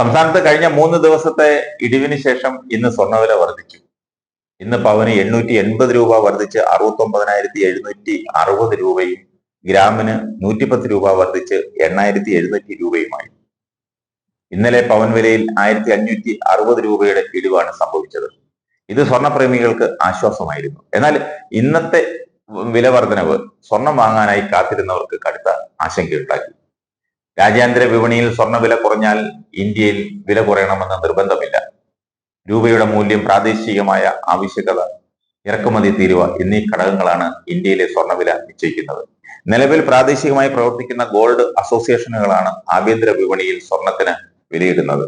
സംസ്ഥാനത്ത് കഴിഞ്ഞ മൂന്ന് ദിവസത്തെ ഇടിവിന് ശേഷം ഇന്ന് സ്വർണവില വർദ്ധിച്ചു. ഇന്ന് പവന് എണ്ണൂറ്റി എൺപത് രൂപ വർദ്ധിച്ച് അറുപത്തി ഒമ്പതിനായിരത്തി എഴുന്നൂറ്റി അറുപത് രൂപയും ഗ്രാമിന് നൂറ്റിപ്പത്ത് രൂപ വർദ്ധിച്ച് എണ്ണായിരത്തി എഴുന്നൂറ്റി രൂപയുമായി. ഇന്നലെ പവൻ വിലയിൽ ആയിരത്തി അഞ്ഞൂറ്റി അറുപത് രൂപയുടെ ഇടിവാണ് സംഭവിച്ചത്. ഇത് സ്വർണപ്രേമികൾക്ക് ആശ്വാസമായിരുന്നു. എന്നാൽ ഇന്നത്തെ വില വർധനവ് സ്വർണം വാങ്ങാനായി കാത്തിരുന്നവർക്ക് കടുത്ത ആശങ്കയുണ്ടാക്കി. രാജ്യാന്തര വിപണിയിൽ സ്വർണവില കുറഞ്ഞാൽ ഇന്ത്യയിൽ വില കുറയണമെന്ന് നിർബന്ധമില്ല. രൂപയുടെ മൂല്യം പ്രാദേശികമായ ആവശ്യകത ഇറക്കുമതി തീരുവ എന്നീ ഘടകങ്ങളാണ് ഇന്ത്യയിലെ സ്വർണവില നിശ്ചയിക്കുന്നത്. നിലവിൽ പ്രാദേശികമായി പ്രവർത്തിക്കുന്ന ഗോൾഡ് അസോസിയേഷനുകളാണ് ആഭ്യന്തര വിപണിയിൽ സ്വർണത്തിന് വിലയിടുന്നത്.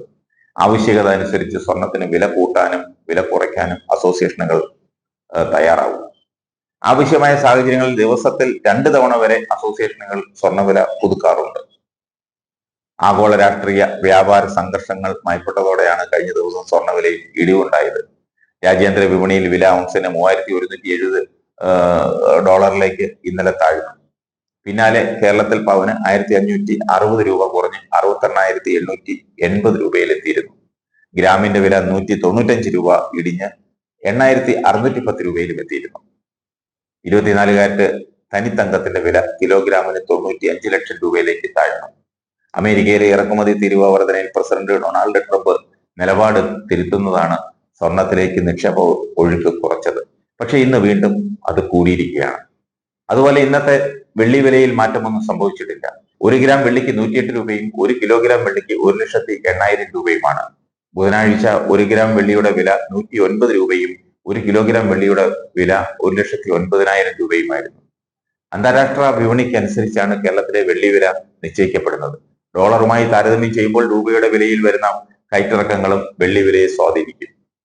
ആവശ്യകത അനുസരിച്ച് സ്വർണത്തിന് വില കൂട്ടാനും വില കുറയ്ക്കാനും അസോസിയേഷനുകൾ തയ്യാറാവും. ആവശ്യമായ സാഹചര്യങ്ങളിൽ ദിവസത്തിൽ രണ്ട് തവണ വരെ അസോസിയേഷനുകൾ സ്വർണവില പുതുക്കാറുണ്ട്. ആഗോള രാഷ്ട്രീയ വ്യാപാര സംഘർഷങ്ങൾ മയപ്പെട്ടതോടെയാണ് കഴിഞ്ഞ ദിവസം സ്വർണവിലയിൽ ഇടിവുണ്ടായത്. രാജ്യാന്തര വിപണിയിൽ വില ഔൺസിന് മൂവായിരത്തി ഒരുന്നൂറ്റി എഴുപത് ഡോളറിലേക്ക് ഇന്നലെ താഴ്ന്നു. പിന്നാലെ കേരളത്തിൽ പവന് ആയിരത്തി അഞ്ഞൂറ്റി അറുപത് രൂപ കുറഞ്ഞ് അറുപത്തെണ്ണായിരത്തി എണ്ണൂറ്റി എൺപത് രൂപയിലെത്തിയിരുന്നു. ഗ്രാമിന്റെ വില നൂറ്റി തൊണ്ണൂറ്റഞ്ച് രൂപ ഇടിഞ്ഞ് എണ്ണായിരത്തി അറുന്നൂറ്റി പത്ത് രൂപയിലും എത്തിയിരുന്നു ഇരുപത്തിനാലുകാരുടെ തനിത്തങ്കത്തിന്റെ വില കിലോഗ്രാമിന് തൊണ്ണൂറ്റി അഞ്ച് ലക്ഷം രൂപയിലേക്ക് താഴ്ന്നു. അമേരിക്കയിലെ ഇറക്കുമതി തീരുവ വർധനയിൽ പ്രസിഡന്റ് ഡൊണാൾഡ് ട്രംപ് നിലപാട് തിരുത്തുന്നതാണ് സ്വർണത്തിലേക്ക് നിക്ഷേപ ഒഴുക്ക് കുറച്ചത്. പക്ഷെ ഇന്ന് വീണ്ടും അത് കൂടിയിരിക്കുകയാണ്. അതുപോലെ ഇന്നത്തെ വെള്ളി വിലയിൽ മാറ്റമൊന്നും സംഭവിച്ചിട്ടില്ല. ഒരു ഗ്രാം വെള്ളിക്ക് നൂറ്റിയെട്ട് രൂപയും ഒരു കിലോഗ്രാം വെള്ളിക്ക് ഒരു ലക്ഷത്തി എണ്ണായിരം രൂപയുമാണ്. ബുധനാഴ്ച ഒരു ഗ്രാം വെള്ളിയുടെ വില നൂറ്റി ഒൻപത് രൂപയും ഒരു കിലോഗ്രാം വെള്ളിയുടെ വില ഒരു ലക്ഷത്തി ഒൻപതിനായിരം രൂപയുമായിരുന്നു. അന്താരാഷ്ട്ര വിപണിക്ക് അനുസരിച്ചാണ് കേരളത്തിലെ വെള്ളി വില നിശ്ചയിക്കപ്പെടുന്നത്. ഡോളറുമായി താരതമ്യം ചെയ്യുമ്പോൾ രൂപയുടെ വിലയിൽ വരുന്ന കയറ്റിറക്കങ്ങളും വെള്ളി വിലയെ സ്വാധീനിക്കും